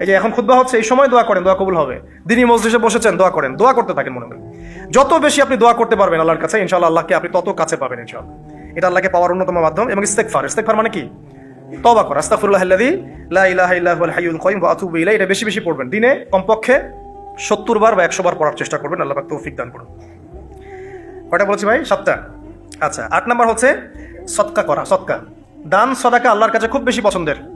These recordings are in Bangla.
এই যে এখন খুদ্া হচ্ছে, এই সময় দোয়া করেন, দোয়া কবুল হবে। দিনই মসজিদে বসেছেন, দোয়া করেন, দোয়া করতে থাকেন মনে করেন। যত বেশি আপনি দোয়া করতে পারবেন আল্লাহর কাছে, ইনশাআল্লাহ আল্লাহকে আপনি তত কাছে পাবেন এটা আল্লাহকে পাওয়ার অন্যতম মাধ্যম এবং ইস্তেকফার ইস্তেকফার মানে কি? তবা করা। ইলাইহি। এটা বেশি বেশি পড়বেন। দিনে কমপক্ষে 70 বার বা 100 বার পড়ার চেষ্টা করবেন। আল্লাহ তৌফিক দান করুন। কয়টা বলছি ভাই? সাতটা। আচ্ছা আট নাম্বার হচ্ছে সৎকা করা সৎকা দান সদাকা আল্লাহর কাছে খুব বেশি পছন্দের।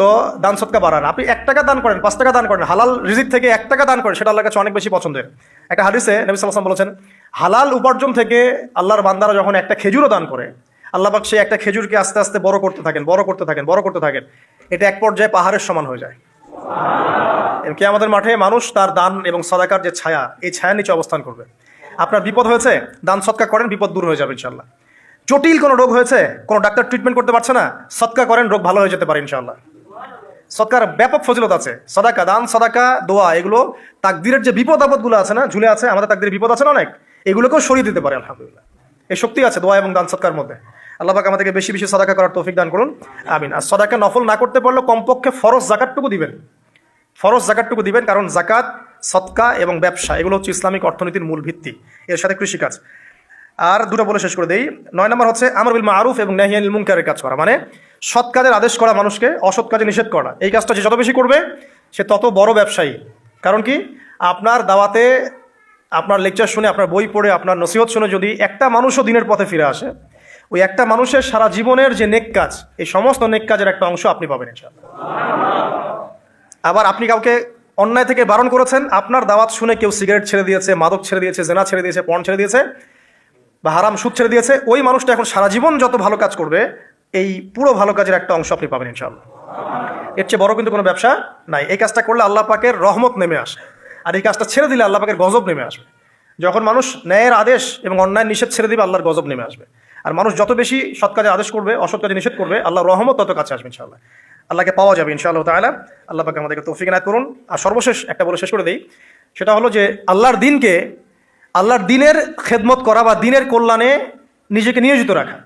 তো দান সৎকা বাড়ান। আপনি এক টাকা দান করেন, পাঁচ টাকা দান করেন, হালাল রিজিক থেকে এক টাকা দান করেন, সেটা আল্লাহর কাছে অনেক বেশি পছন্দের। একটা হাদিসে নবী সাল্লাম বলেছেন, হালাল উপার্জন থেকে আল্লাহর বান্দারা যখন একটা খেজুরও দান করে, আল্লাহ পাক সেই একটা খেজুরকে আস্তে আস্তে বড় করতে থাকেন, বড় করতে থাকেন, বড় করতে থাকেন। এটা এক পর্যায়ে পাহাড়ের সমান হয়ে যায়। কে আমাদের মাঠে মানুষ তার দান এবং সদাকার যে ছায়া, এই ছায়ার নিচে অবস্থান করবে। আপনার বিপদ হয়েছে? দান সৎকা করেন, বিপদ দূর হয়ে যাবে ইনশাল্লাহ জটিল কোনো রোগ হয়েছে? কোনো ডাক্তার ট্রিটমেন্ট করতে পারছে না? সৎকা করেন, রোগ ভালো হয়ে যেতে পারে ইনশাল্লাহ সৎকার, ব্যাপক ফজিলত আছে। সদাকা, দান, সদাকা, দোয়া, এগুলো তাকদিরের যে বিপদ আপদগুলো আছে না, ঝুলে আছে, আমাদের তাকদিরের বিপদ আছে না অনেক, এগুলোকেও সরিয়ে দিতে পারে, আলহামদুলিল্লাহ। এই শক্তি আছে দোয়া এবং দান সৎকার মধ্যে। আল্লাহ পাক আমাদেরকে বেশি বেশি সদাকা করার তৌফিক দান করুন। আমিন। আর সদাকা নফল না করতে পারলেও কমপক্ষে ফরজ জাকাতটুকু দিবেন। ফরজ জাকাতটুকু দিবেন কারণ জাকাত, সৎকা এবং ব্যবসা, এগুলো হচ্ছে ইসলামিক অর্থনীতির মূল ভিত্তি। এর সাথে কৃষিকাজ। আর দুটো বলে শেষ করে দেই। নয় নম্বর হচ্ছে আমর বিল মারুফ এবং নাহিয়ানিল মুনকারের কাজ করা। মানে সৎ কাজের আদেশ করা মানুষকে অসৎ কাজে নিষেধ করা। এই কাজটা যে যত বেশি করবে, সে তত বড় ব্যবসায়ী। কারণ কি? আপনার দাওয়াতে, আপনার লেকচার শুনে, আপনার বই পড়ে, আপনার নসিহত শুনে যদি একটা মানুষও দিনের পথে ফিরে আসে, ওই একটা মানুষের সারা জীবনের যে নেক কাজ, এই সমস্ত নেক কাজের একটা অংশ আপনি পাবেন আবার আপনি কাউকে অন্যায় থেকে বারণ করেছেন, আপনার দাওয়াত শুনে কেউ সিগারেট ছেড়ে দিয়েছে, মাদক ছেড়ে দিয়েছে, জেনা ছেড়ে দিয়েছে, পণ ছেড়ে দিয়েছে বা হারাম সুদ ছেড়ে দিয়েছে, ওই মানুষটা এখন সারা জীবন যত ভালো কাজ করবে এই পুরো ভালো কাজের একটা অংশ আপনি পাবেন ইনশাআল্লাহ। এর চেয়ে বড় কিন্তু কোনো ব্যবসা নাই। এই কাজটা করলে আল্লাহ পাকের রহমত নেমে আসে। আর এই কাজটা ছেড়ে দিলে আল্লাহ পাকের গজব নেমে আসবে। যখন মানুষ ন্যায়ের আদেশ এবং অন্যায় নিষেধ ছেড়ে দিবে, আল্লাহর গজব নেমে আসবে। আর মানুষ যত বেশি সৎ কাজে আদেশ করবে, অসৎ কাজে নিষেধ করবে, আল্লাহ রহমত তত কাছে আসবে ইনশাআল্লাহ। আল্লাহকে পাওয়া যাবে ইনশাআল্লাহ তাআলা। আল্লাহ পাকে আমাদেরকে তৌফিক নায়ত করুন। আর সর্বশেষ একটা বলে শেষ করে দেই। সেটা হলো যে আল্লাহর দিনকে আল্লাহর দিনের খেদমত করা বা দিনের কল্যাণে নিজেকে নিয়োজিত রাখা।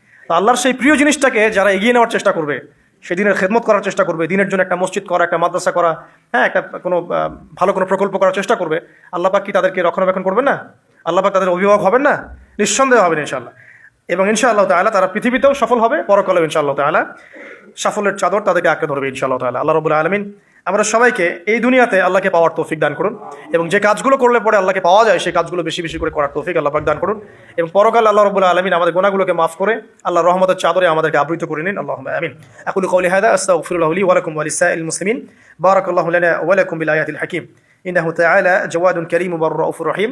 তো আল্লাহর সেই প্রিয় জিনিসটাকে যারা এগিয়ে নেওয়ার চেষ্টা করবে, সেই দিনের খেদমত করার চেষ্টা করবে, দিনের জন্য একটা মসজিদ করা, একটা মাদ্রাসা করা হ্যাঁ একটা কোনো ভালো কোনো প্রকল্প করার চেষ্টা করবে, আল্লাহ পাক কি তাদেরকে রক্ষণাবেক্ষণ করবেন না? আল্লাহ পাক তাদের অভিভাবক হবেন না? নিঃসন্দেহ হবেন ইনশাআল্লাহ। এবং ইনশাআল্লাহ তাআলা তারা পৃথিবীতেও সফল হবে, পরকালেও ইনশাআল্লাহ তাআলা সাফল্যের চাদর তাদেরকে আঁকড়ে ধরবে ইনশাআল্লাহ তাআলা। আল্লাহ রবুল্লা আলমিন আমরা সবাইকে এই দুনিয়াতে আল্লাহকে পাওয়ার তৌফিক দান করুন এবং যে কাজগুলো করলে পরে আল্লাহকে পাওয়া যায়, সেই কাজগুলো বেশি বেশি করে করার তৌফিক আল্লাহ পাক দান করুন। এবং পরকাল আল্লাহ রবুল্লা আলমিন আমাদের গোনাগুলোকে মাফ করে আল্লাহ রহমতের চাদরে আমাদেরকে আবৃত করে নিন। আল্লাহ আমিন। আকুল কৌলি হায়দা আস্তাগফিরুল্লাহ লি ওয়া আলিসাইল মুসলিমিন। বারাকাল্লাহু লানা ওয়া লাকুম বিল আয়াতিল হাকিম। ইন্দাহ তাআলা জাওয়াদুন কারীম ওয়া রহিম।